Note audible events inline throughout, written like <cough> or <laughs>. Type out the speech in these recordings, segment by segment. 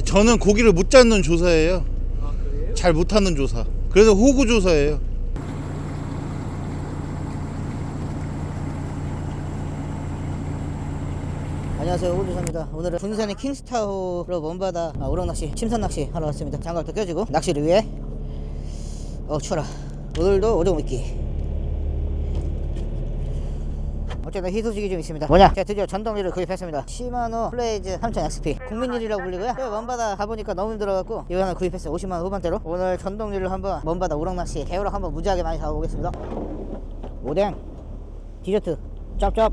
아, 저는 고기를 못 잡는 조사예요. 아 그래요? 잘 못하는 조사. 그래서 호구 조사예요. 안녕하세요 오주사입니다 오늘은 군산의 킹스타우로 먼바다 아, 우럭낚시 침선낚시 하러 왔습니다 장갑도 껴주고 낚시를 위해 어 추워라 오늘도 오종 미끼 어쨌든 희소식이 좀 있습니다. 뭐냐? 제가 드디어 전동리를 구입했습니다. 시마노 플레이즈 3000 XP 국민일이라고 불리고요. 저 먼바다 가보니까 너무 힘들어갖고 이거 하나 구입했어요. 50만원 후반대로. 오늘 전동리를 한번 먼바다 우럭낚시 개우럭 한번 무지하게 많이 잡아보겠습니다. 오뎅 디저트 짭짭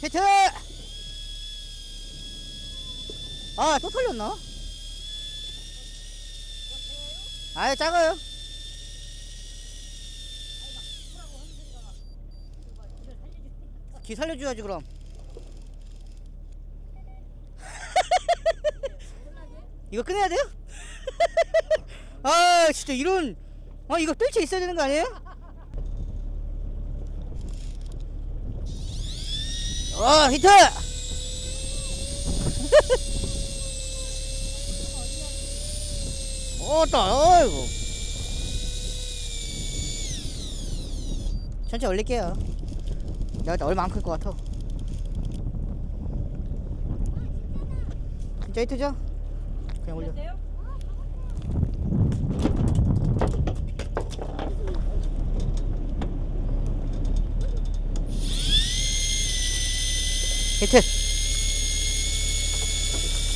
히트! 아, 또 털렸나? 아예 작아요. 기 살려줘야지 그럼. <laughs> 이거 꺼내야 돼요? <laughs> 아 진짜 이런 아 이거 뜰채 있어야 되는 거 아니에요? 어 히트! <laughs> 어따 어이구 천천히 올릴게요 내가 얼마 안 클 것 같아. 진짜 히트죠? 그냥 올려. 히트.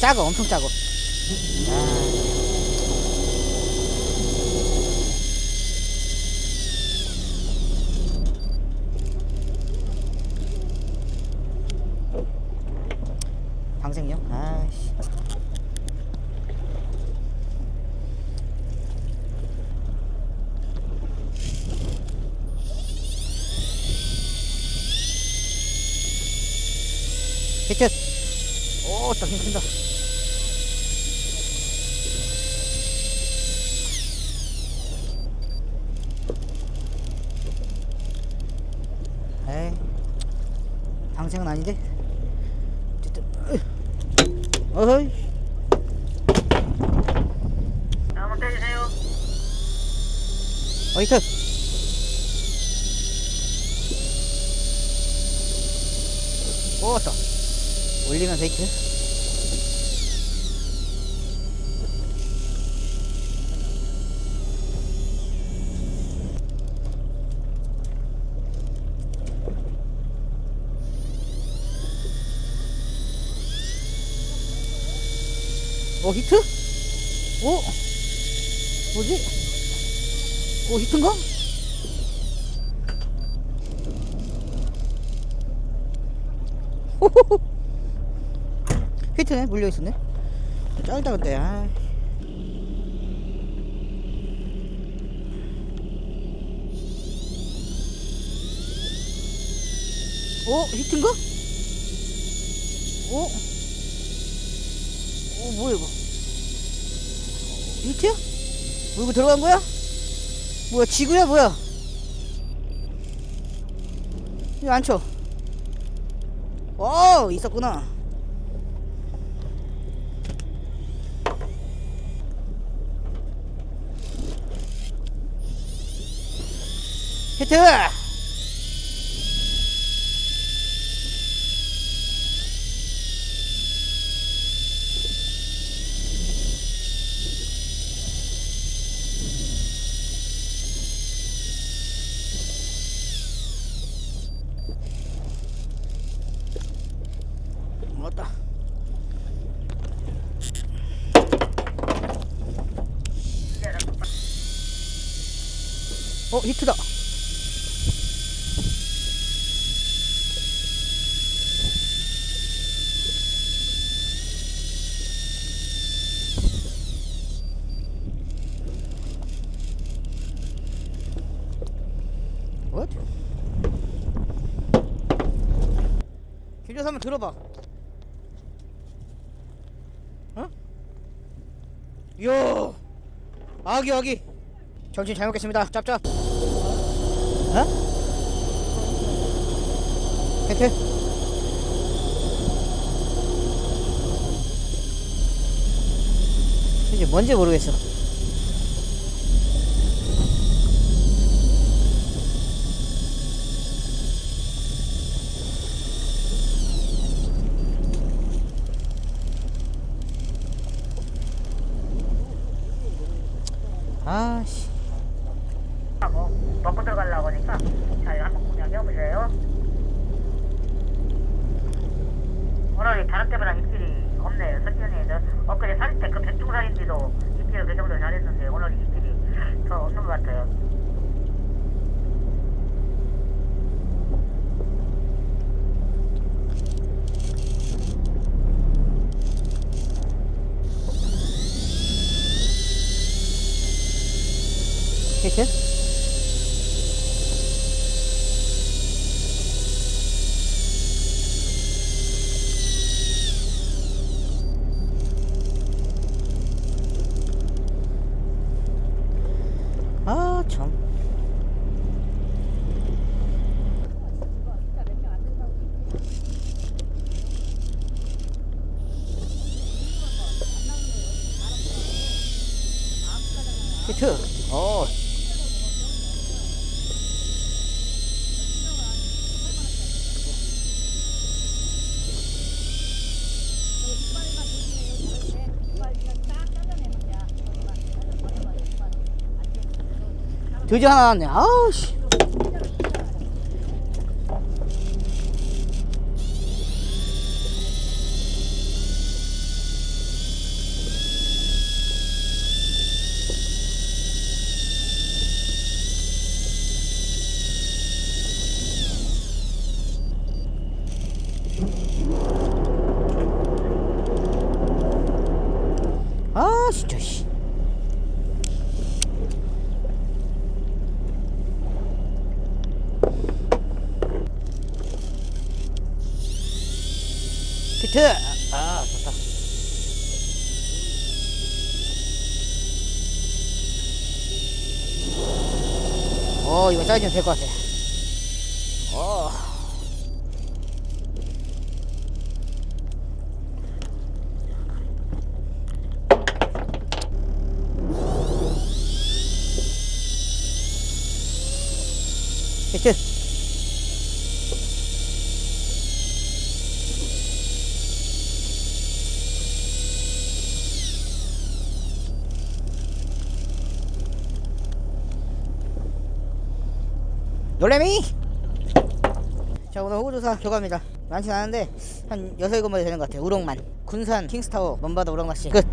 작아 엄청 작아 방생용 아씨. 히트 오 딱 힘든다. 에이 방생은 아닌데? 어쨌든 으. 어허이. 한번 떼주세요. 어 히트 오따 올리면서 히트 어 히트? 오 뭐지? 오 히트인가? <laughs> 히트네 물려 있었네. 짧다 근데 아. 오 히트인가? 오. 오 뭐야 이거? 히트야? 물고 들어간 거야? 뭐야 지구야 뭐야? 이거 안 쳐. 어 있었구나. 히트! 왔다. 어 히트다. What? 길려서 한번 들어봐. 어? 요 아기 아기 정신 잘 먹겠습니다 짭짭 어? 히트 이제 뭔지 모르겠어. 아씨 먹고 들어가려고 하니까 자 이거 한번 구경해 보세요. 오늘 다른 때보다 입질이 없네요. 석현이 저 엊그제 살때 그 백중살인지도 입질을 그 정도 잘했는데 오늘 입질이 더 없는 것 같아요. 아, 히트. 어. 드디어 하나 나왔네. 아우, 씨. 아, 진짜, 씨. 히트! 아, 좋다. 어, 이거 사이즈는 될 것 같아. 어. 히트! 놀래미! 자 오늘 호구조사 교가입니다. 많진 않은데 한 6, 7마리 되는 것 같아요. 우럭만. 군산 킹스타워 먼바다 우럭낚시. 끝